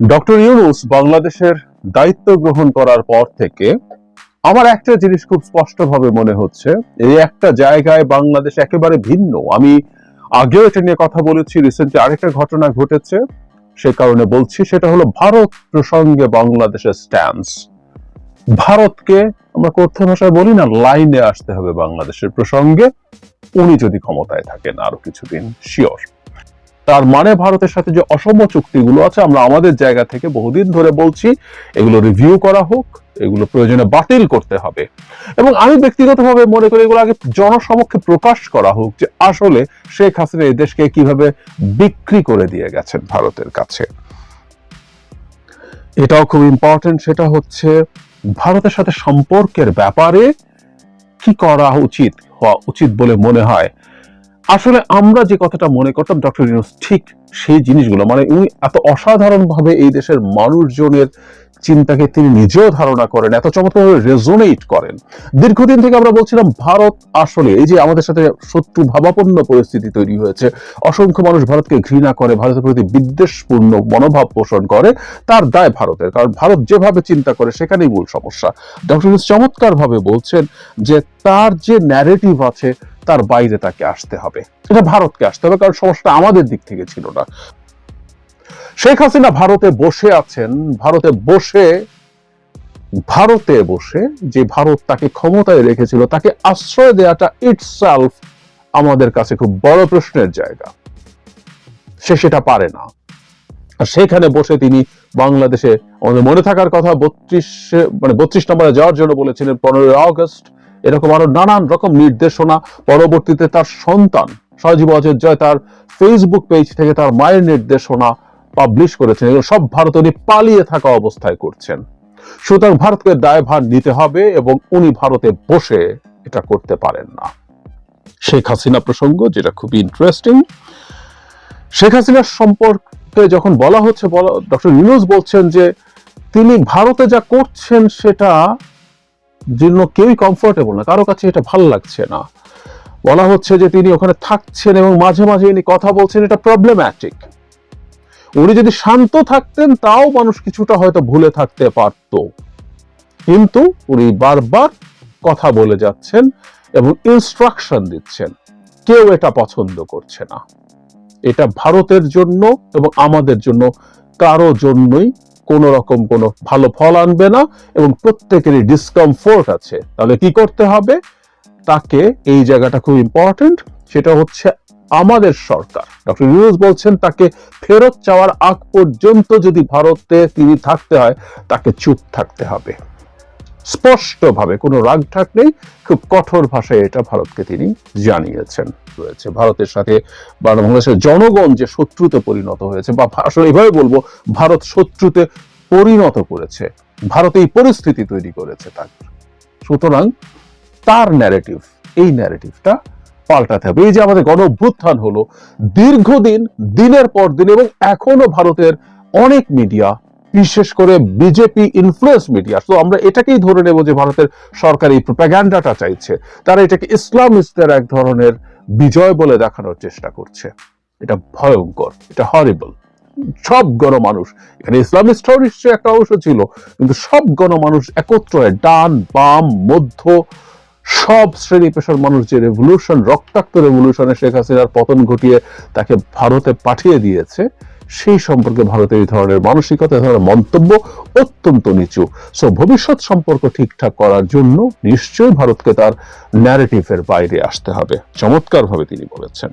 Doctor Yunus বাংলাদেশের দায়িত্ব গ্রহণ করার পর থেকে আমার একটা জিনিস খুব স্পষ্টভাবে মনে হচ্ছে। এই একটা জায়গায় বাংলাদেশ একেবারে ভিন্ন। আমি আগেও এটা নিয়ে কথা বলেছি রিসেন্টলি আরেকটা ঘটনা ঘটেছে। সে কারণে বলছি, সেটা হলো ভারত প্রসঙ্গে বাংলাদেশের স্ট্যান্স ভারতকে আমরা কথ্য ভাষায় বলি না লাইনে আসতে হবে বাংলাদেশের প্রসঙ্গে। উনি যদি ক্ষমতায় থাকেন আরও কিছুদিন শিওর তার মানে ভারতের সাথে যে অসম চুক্তিগুলো আছে, আমরা আমাদের জায়গা থেকে বহুদিন ধরে বলছি, এগুলো রিভিউ করা হোক, এগুলো প্রয়োজনে বাতিল করতে হবে। এবং আমি ব্যক্তিগতভাবে মনে করি এগুলো আগে জনসমক্ষে প্রকাশ করা হোক যে আসলে শেখ হাসিনা এই দেশকে কীভাবে বিক্রি করে দিয়ে গেছেন ভারতের কাছে। এটাও খুব ইম্পর্টেন্ট সেটা হচ্ছে ভারতের সাথে সম্পর্কের ব্যাপারে কি করা উচিত, হওয়া উচিত বলে মনে হয়? আসলে আমরা যে কথাটা মনে করতাম, ডক্টর ইউনুস, ঠিক সেই জিনিসগুলো মানে উনি এত অসাধারণ ভাবে এই দেশের মানুষজনের চিন্তাকে তিনি নিজেও ধারণা করেন, এত চমৎকারভাবে রেজোনেট করেন। দীর্ঘদিন থেকে আমরা বলছিলাম, ভারত আসলে, এই যে আমাদের সাথে শত্রু ভাবাপন্ন পরিস্থিতি তৈরি হয়েছে, অসংখ্য মানুষ ভারতকে ঘৃণা করে, ভারতের প্রতি বিদ্বেষপূর্ণ মনোভাব পোষণ করে, তার দায় ভারতের, কারণ ভারত যেভাবে চিন্তা করে, সেখানেই মূল সমস্যা। ডক্টর ইউনুস চমৎকার ভাবে বলছেন যে তার যে ন্যারেটিভ আছে তার বাইরে তাকে আসতে হবে। এটা ভারতকে আসতে হবে, কারণ সমস্যাটা আমাদের দিক থেকে ছিল না। শেখ হাসিনা ভারতে বসে আছেন, ভারতে বসে ভারতে বসে যে ভারত তাকে ক্ষমতায় রেখেছিল, তাকে আশ্রয় দেওয়াটা ইটসেলফ আমাদের কাছে খুব বড় প্রশ্নের জায়গা। সে সেটা পারে না। আর সেখানে বসে তিনি বাংলাদেশে, আমাদের মনে থাকার কথা বত্রিশ মানে বত্রিশ নম্বরে যাওয়ার জন্য বলেছিলেন, পনেরোই আগস্ট এরকম আরও নানান রকম নির্দেশনা। পরবর্তীতে তার সন্তান সজীব জয় তার ফেসবুক পেজ থেকে তার মায়ের নির্দেশনা পাবলিশ করেছেন এগুলো সব ভারত উনি পালিয়ে থাকা অবস্থায় করছেন। সুতরাং ভারতকে দায়ভার নিতে হবে এবং উনি ভারতে বসে এটা করতে পারেন না। শেখ হাসিনা প্রসঙ্গ, যেটা খুবই ইন্টারেস্টিং শেখ হাসিনার সম্পর্কে যখন বলা হচ্ছে ডক্টর ইউনুস বলছেন যে, তিনি ভারতে যা করছেন সেটা জন্য কেউই কমফোর্টেবল না, কারও কাছে এটা ভালো লাগছে না। বলা হচ্ছে যে তিনি ওখানে থাকছেন এবং মাঝে মাঝে ইনি কথা বলছেন, এটা প্রবলেম্যাটিক উনি যদি শান্ত থাকতেন, তাও মানুষ কিছুটা হয়তো ভুলে থাকতে পারত। কিন্তু উনি বারবার কথা বলে যাচ্ছেন এবং ইনস্ট্রাকশন দিচ্ছেন। কেউ এটা পছন্দ করছে না। এটা ভারতের জন্য এবং আমাদের জন্য, কারও জন্যই কোন রকম কোনো ভালো ফল আনবে না এবং প্রত্যেকেরই ডিসকমফোর্ট আছে। তাহলে কি করতে হবে? তাকে এই জায়গাটা খুব ইম্পর্টেন্ট সেটা হচ্ছে আমাদের সরকার। ডক্টর ইউনুস বলছেন, তাকে ফেরত চাওয়ার আগ পর্যন্ত যদি ভারতে তিনি থাকতে হয়, তাকে চুপ থাকতে হবে। স্পষ্টভাবে, কোনো রাগ ঠাক নেই, খুব কঠোর ভাষায় এটা ভারতকে তিনি জানিয়েছেন। রয়েছে ভারতের সাথে বাংলাদেশের জনগণ যে শত্রুতে পরিণত হয়েছে, বা আসলে এইভাবে বলব, ভারত শত্রুতে পরিণত করেছে। ভারত এই পরিস্থিতি তৈরি করেছে তার। সুতরাং তার ন্যারেটিভ এই ন্যারেটিভটা পাল্টাতে হবে। এই যে আমাদের গণ অভ্যুত্থান হলো, দীর্ঘদিন, দিনের পর দিন, এবং এখনও ভারতের অনেক মিডিয়া বিশেষ করে বিজেপি ইনফ্লুয়েন্স মিডিয়া তো আমরা এটাকেই ধরে নেব যে ভারতের সরকার এই প্রোপাগ্যান্ডাটা চাইছে। তারা এটাকে ইসলামিস্টদের এক ধরনের বিজয় বলে দেখানোর চেষ্টা করছে। এটা ভয়ঙ্কর, এটা হরিবল সব গণমানুষ, এখানে ইসলামিস্টরাও নিশ্চয়ই একটা অংশ ছিল, কিন্তু সব গণমানুষ একত্র হয়ে ডান, বাম, মধ্য, সব শ্রেণি পেশার মানুষ যে রেভলিউশন রক্তাক্ত রেভলিউশনে শেখ হাসিনার পতন ঘটিয়ে তাকে ভারতে পাঠিয়ে দিয়েছে সেই সম্পর্কে ভারতের এই ধরনের মানসিকতা, এই ধরনের মন্তব্য অত্যন্ত নিচু। সো ভবিষ্যৎ সম্পর্ক ঠিকঠাক করার জন্য নিশ্চয়ই ভারতকে তার ন্যারেটিভের বাইরে আসতে হবে। চমৎকার ভাবে তিনি বলেছেন।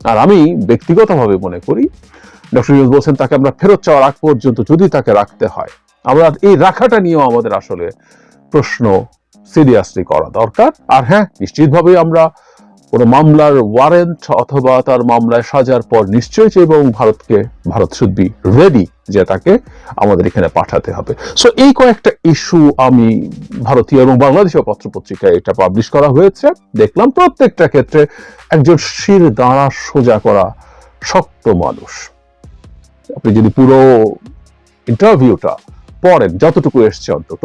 আর আমি ব্যক্তিগতভাবে মনে করি, ডক্টর ইউনুস বলছেন, তাকে আমরা ফেরত চাওয়ার আগ পর্যন্ত যদি তাকে রাখতে হয়, আমরা এই রাখাটা নিয়েও আমাদের আসলে প্রশ্ন সিরিয়াসলি করা দরকার। আর হ্যাঁ নিশ্চিতভাবেই আমরা কোনো মামলার ওয়ারেন্ট অথবা তার মামলায় সাজার পর নিশ্চয়ই চাইব এবং ভারতকে, ভারত শুড বি রেডি যে তাকে আমাদের এখানে পাঠাতে হবে। সো এই কয়েকটা ইস্যু আমি ভারতীয় এবং বাংলাদেশীয় পত্রপত্রিকায় এটা পাবলিশ করা হয়েছে। দেখলাম প্রত্যেকটা ক্ষেত্রে একজন শির দাঁড়া সোজা করা শক্ত মানুষ। আপনি যদি পুরো ইন্টারভিউটা পড়েন, যতটুকু এসছে অন্তত,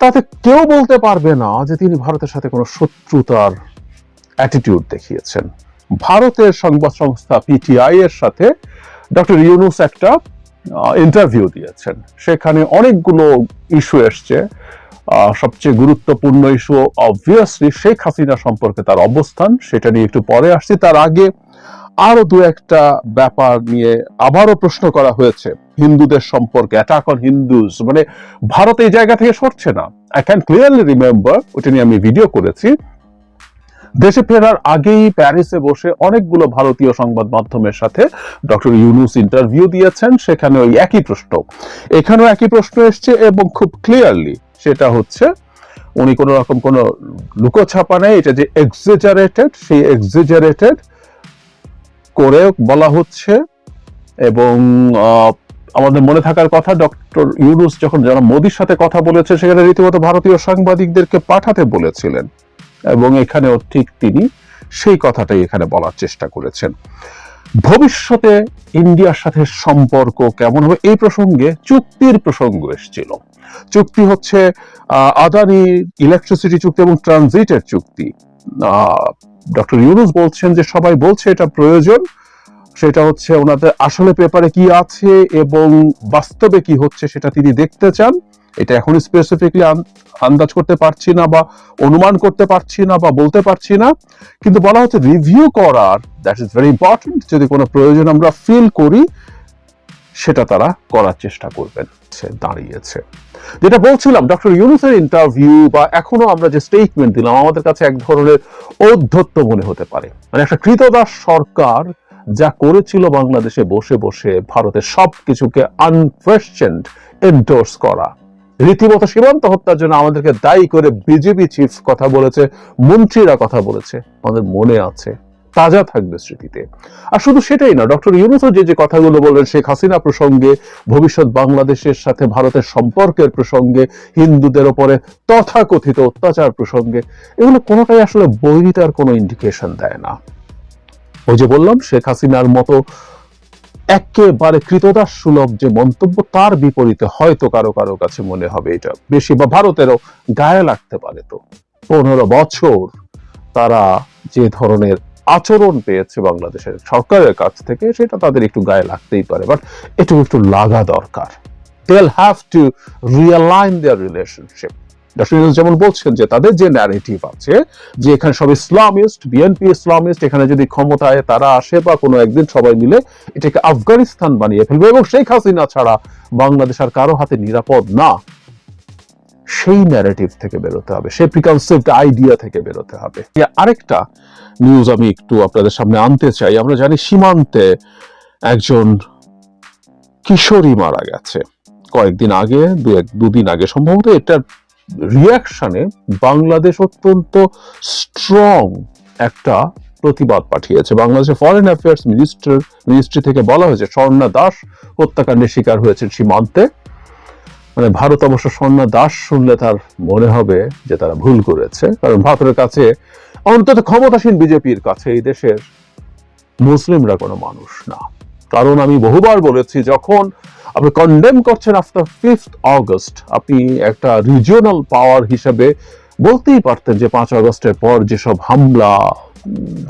তাতে কেউ বলতে পারবে না যে তিনি ভারতের সাথে কোনো শত্রুতার অ্যাটিটিউড দেখিয়েছেন। ভারতের সংবাদ সংস্থা পিটিআই এর সাথে ডক্টর ইউনুস একটা ইন্টারভিউ দিয়েছেন। সেখানে অনেকগুলো ইস্যু এসছে। সবচেয়ে গুরুত্বপূর্ণ ইস্যু অবভিয়াসলি শেখ হাসিনা সম্পর্কে তার অবস্থান, সেটা নিয়ে একটু পরে আসছি। তার আগে আরও দু একটা ব্যাপার নিয়ে আবারও প্রশ্ন করা হয়েছে। হিন্দুদের সম্পর্কে অ্যাটাক অন হিন্দুজ মানে ভারত এই জায়গা থেকে সরছে না। আই ক্যান ক্লিয়ারলি রিমেম্বার ওটা নিয়ে আমি ভিডিও করেছি। দেশে ফেরার আগেই প্যারিসে বসে অনেকগুলো ভারতীয় সংবাদ মাধ্যমের সাথে ডক্টর ইউনুস ইন্টারভিউ দিয়েছেন, সেখানে ওই একই প্রশ্ন। এখানেও একই প্রশ্ন এসছে এবং খুব ক্লিয়ারলি সেটা হচ্ছে, উনি কোনো রকম কোনো লুকোছাপা নেই, এটা যে এক্সিজারেটেড সেই এক্সিজারেটেড করে বলা হচ্ছে এবং আমাদের মনে থাকার কথা, ডক্টর ইউনুস যখন যারা মোদির সাথে কথা বলেছে, সেখানে রীতিমতো ভারতীয় সাংবাদিকদেরকে পাঠাতে বলেছিলেন। এবং এখানেও ঠিক তিনি সেই কথাটাই এখানে বলার চেষ্টা করেছেন। ভবিষ্যতে ইন্ডিয়ার সাথে সম্পর্ক কেমন হবে এই প্রসঙ্গে চুক্তির প্রসঙ্গ এসেছিল। চুক্তি হচ্ছে আদানি ইলেকট্রিসিটি চুক্তি এবং ট্রানজিটের চুক্তি। ডক্টর ইউনুস বলছেন যে সবাই বলছে এটা প্রয়োজন। সেটা হচ্ছে ওনাদের আসলে পেপারে কি আছে এবং বাস্তবে কি হচ্ছে সেটা তিনি দেখতে চান। এটা এখন স্পেসিফিকলি আন্দাজ করতে পারছি না বা অনুমান করতে পারছি না বা বলতে পারছি না। কিন্তু বলা হচ্ছে রিভিউ করার দ্যাট ইজ ভেরি ইম্পর্টেন্ট যদি কোনো প্রয়োজন আমরা ফিল করি, সেটা তারা করার চেষ্টা করবেন দাঁড়িয়েছে। যেটা বলছিলাম ডক্টর ইউনুসের ইন্টারভিউ বা এখনও আমরা যে স্টেটমেন্ট দিলাম, আমাদের কাছে এক ধরনের ঔদ্ধত্য মনে হতে পারে। মানে একটা কৃতদাস সরকার যা করেছিল বাংলাদেশে বসে বসে ভারতের সব কিছুকে আনকোয়েশ্চেন্ড এন্ডোর্স করা। রীতিমতো সীমান্ত হত্যার জন্য আমাদেরকে দায়ী করে বিজেপি চিফ কথা বলেছে, মন্ত্রীরা কথা বলেছে, আমাদের মনে আছে, তাজা থাকবে স্মৃতিতে। আর শুধু সেটাই না, ডক্টর ইউনুসও যে যে কথাগুলো বললেন, শেখ হাসিনা প্রসঙ্গে, ভবিষ্যৎ বাংলাদেশের সাথে ভারতের সম্পর্কের প্রসঙ্গে, হিন্দুদের ওপরে তথাকথিত অত্যাচার প্রসঙ্গে, এগুলো কোনোটাই আসলে বৈরিতার কোনো ইন্ডিকেশন দেয় না। ওই যে বললাম, শেখ হাসিনার মতো একেবারে কৃতদাস সুলভ যে মন্তব্য, তার বিপরীতে হয়তো কারও কারও কাছে মনে হবে এটা। বেশি বা ভারতেরও গায়ে লাগতে পারে তো। পনেরো বছর তারা যে ধরনের আচরণ পেয়েছে বাংলাদেশের সরকারের কাছ থেকে, সেটা তাদের একটু গায়ে লাগতেই পারে। বাট একটু একটু লাগা দরকার। They'll have to realign their relationship doctor যেমন বলছেন যে তাদের যে ন্যারেটিভ আছে, যে এখানে সব ইসলামিস্ট বিএনপি ইসলামিস্ট, এখানে যদি ক্ষমতায় তারা আসে বা কোনো একদিন সবাই মিলে এটাকে আফগানিস্তান বানিয়ে ফেলবে এবং শেখ হাসিনা ছাড়া বাংলাদেশ আর কারও হাতে নিরাপদ না। সেই ন্যারেটিভ থেকে বেরোতে হবে, সেই প্রিকনসেপ্ট আইডিয়া থেকে বেরোতে হবে। আরেকটা নিউজ আমি একটু আপনাদের সামনে আনতে চাই। আমরা জানি সীমান্তে একজন কিশোরী মারা গেছে। কয়েকদিন আগে দু এক দুদিন আগে সম্ভবত এটার রিয়াকশনে বাংলাদেশ অত্যন্ত স্ট্রং একটা প্রতিবাদ পাঠিয়েছে। বাংলাদেশের ফরেন অ্যাফেয়ার্স মিনিস্টার মিনিস্ট্রি থেকে বলা হয়েছে, স্বর্ণা দাস হত্যাকাণ্ডের শিকার হয়েছে সীমান্তে। মানে ভারত অবশ্য স্বর্ণা দাস শুনলে তার মনে হবে যে তারা ভুল করেছে। কারণ ভারতের কাছে অন্তত ক্ষমতাসীন বিজেপির কাছে এই দেশের মুসলিমরা কোনো মানুষ না। কারণ আমি বহুবার বলেছি, যখন আপনি কন্ডেম করছেন আফটার ফিফথ অগস্ট আপনি একটা রিজিওনাল পাওয়ার হিসেবে বলতেই পারতেন যে পাঁচ আগস্টের পর যেসব হামলা,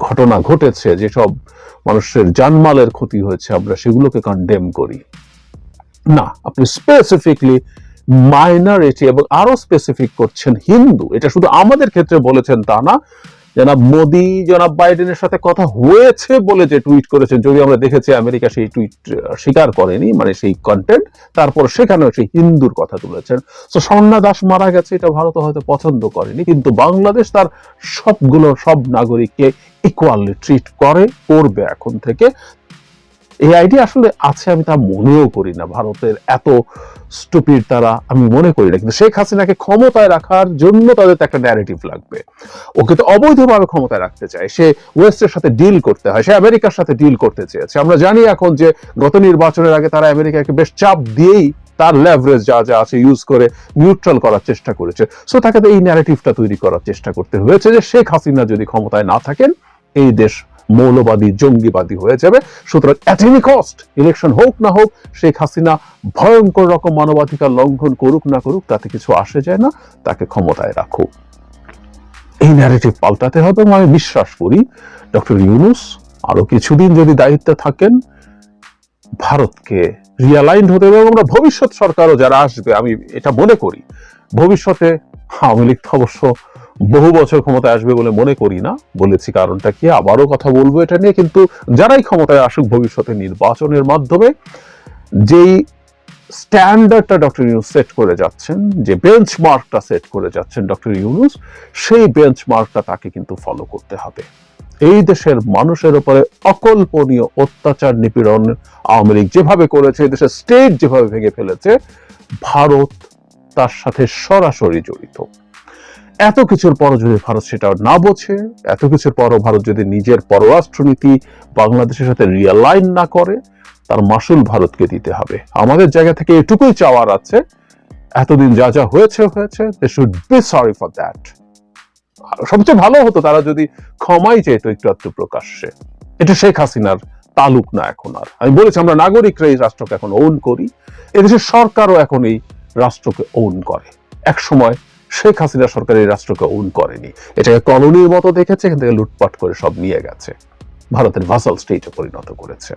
ঘটনা ঘটেছে, যেসব মানুষের জানমালের ক্ষতি হয়েছে, আমরা সেগুলোকে কন্ডেম করি। না, আপনি স্পেসিফিকলি মাইনরিটি এবং আরও স্পেসিফিক করছেন হিন্দু। এটা শুধু আমাদের ক্ষেত্রে বলেছেন তা না জনাব মোদি, জনাব বাইডেনের সাথে কথা হয়েছে বলে যে টুইট করেছেন যদি আমরা দেখেছি আমেরিকা সেই টুইট স্বীকার করেনি মানে সেই কন্টেন্ট তারপর সেখানেও সেই হিন্দুর কথা তুলেছেন। তো স্বর্ণা দাস মারা গেছে, এটা ভারত হয়তো পছন্দ করেনি, কিন্তু বাংলাদেশ তার সবগুলো সব নাগরিককে ইকুয়ালি ট্রিট করে, করবে এখন থেকে। এই আইডিয়া আসলে আছে আমি তা মনেও করি না। ভারতের এত স্টুপিড তারা আমি মনে করি না। কিন্তু শেখ হাসিনাকে ক্ষমতায় রাখার জন্য তাদের তো একটা ন্যারেটিভ লাগবে। ওকে তো অবৈধভাবে ক্ষমতায় রাখতে চায়। সে ওয়েস্টের সাথে ডিল করতে হয়, সে আমেরিকার সাথে ডিল করতে চেয়েছে। আমরা জানি এখন যে গত নির্বাচনের আগে তারা আমেরিকাকে বেশ চাপ দিয়েই তার লেভারেজ যা যা আছে ইউজ করে নিউট্রাল করার চেষ্টা করেছে। সো তাকে তো এই ন্যারেটিভটা তৈরি করার চেষ্টা করতে হয়েছে যে শেখ হাসিনা যদি ক্ষমতায় না থাকেন, এই দেশ মৌলবাদী, জঙ্গিবাদী হয়ে যাবে। সুতরাং অ্যাট এনি কস্ট ইলেকশন হোক না হোক, শেখ হাসিনা ভয়ঙ্কর রকম মানবাধিকার লঙ্ঘন করুক না করুক, তাতে কিছু আসে যায় না, তাকে ক্ষমতায় রাখুক এই ন্যারেটিভ পাল্টাতে হবে, আমি বিশ্বাস করি। ডক্টর ইউনুস আরও কিছুদিন যদি দায়িত্বে থাকেন, ভারতকে রিয়ালাইন্ড হতে হবে আমরা ভবিষ্যৎ সরকারও যারা আসবে, আমি এটা মনে করি। ভবিষ্যতে আওয়ামী লীগ অবশ্য বহু বছর ক্ষমতায় আসবে বলে মনে করি না, বলেছি কারণটা কি, আবারও কথা বলব এটা নিয়ে, কিন্তু যারাই ক্ষমতায় আসুক ভবিষ্যতে নির্বাচনের মাধ্যমে, যেই স্ট্যান্ডার্ডটা ডক্টর ইউনুস সেট করে যাচ্ছেন, যে বেঞ্চমার্কটা সেট করে যাচ্ছেন ডক্টর ইউনুস সেই বেঞ্চমার্কটা তাকে কিন্তু ফলো করতে হবে। এই দেশের মানুষের উপরে অকল্পনীয় অত্যাচার, নিপীড়ন, আওয়ামী লীগ যেভাবে করেছে, এই দেশের স্টেট যেভাবে ভেঙে ফেলেছে, ভারত তার সাথে সরাসরি জড়িত। এত কিছুর পরও যদি ভারত সেটা না বোঝে, এত কিছুর পরও ভারত যদি নিজের পররাষ্ট্রনীতি বাংলাদেশের সাথে রিয়ালাইন না করে, তার মাসুল ভারতকে দিতে হবে। আমাদের জায়গা থেকে এটুকুই চাওয়ার আছে, এতদিন যা যা হয়েছে হয়েছে they should be sorry for that সবচেয়ে ভালো হতো তারা যদি ক্ষমাই চেত একটু একটু প্রকাশ্যে। এটা শেখ হাসিনার তালুক না এখন আর। আমি বলেছি, আমরা নাগরিকরা এই রাষ্ট্রকে এখন ওন করি। এদেশের সরকারও এখন এই রাষ্ট্রকে ওন করে। এক সময় শেখ হাসিনা সরকার এই রাষ্ট্রকে ওন করেনি। এটাকে কলোনির মতো দেখেছে, এখান থেকে লুটপাট করে সব নিয়ে গেছে। ভারতের ভাসাল স্টেটে পরিণত করেছে।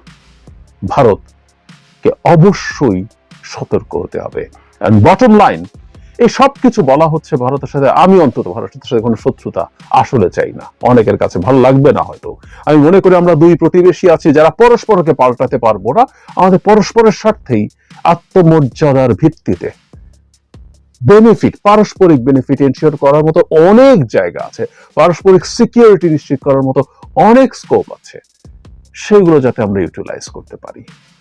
ভারতকে অবশ্যই সতর্ক হতে হবে। বটম লাইন এই সব কিছু বলা হচ্ছে ভারতের সাথে। আমি অন্তত ভারতের সাথে কোনো শত্রুতা আসলে চাই না। অনেকের কাছে ভালো লাগবে না হয়তো। আমি মনে করি আমরা দুই প্রতিবেশী আছি, যারা পরস্পরকে পাল্টাতে পারব না। আমাদের পরস্পরের স্বার্থেই আত্মমর্যাদার ভিত্তিতে বেনিফিট পারস্পরিক বেনিফিট এনশিওর করার মতো অনেক জায়গা আছে। পারস্পরিক সিকিউরিটি নিশ্চিত করার মতো অনেক স্কোপ আছে। সেগুলো যাতে আমরা ইউটিলাইজ করতে পারি।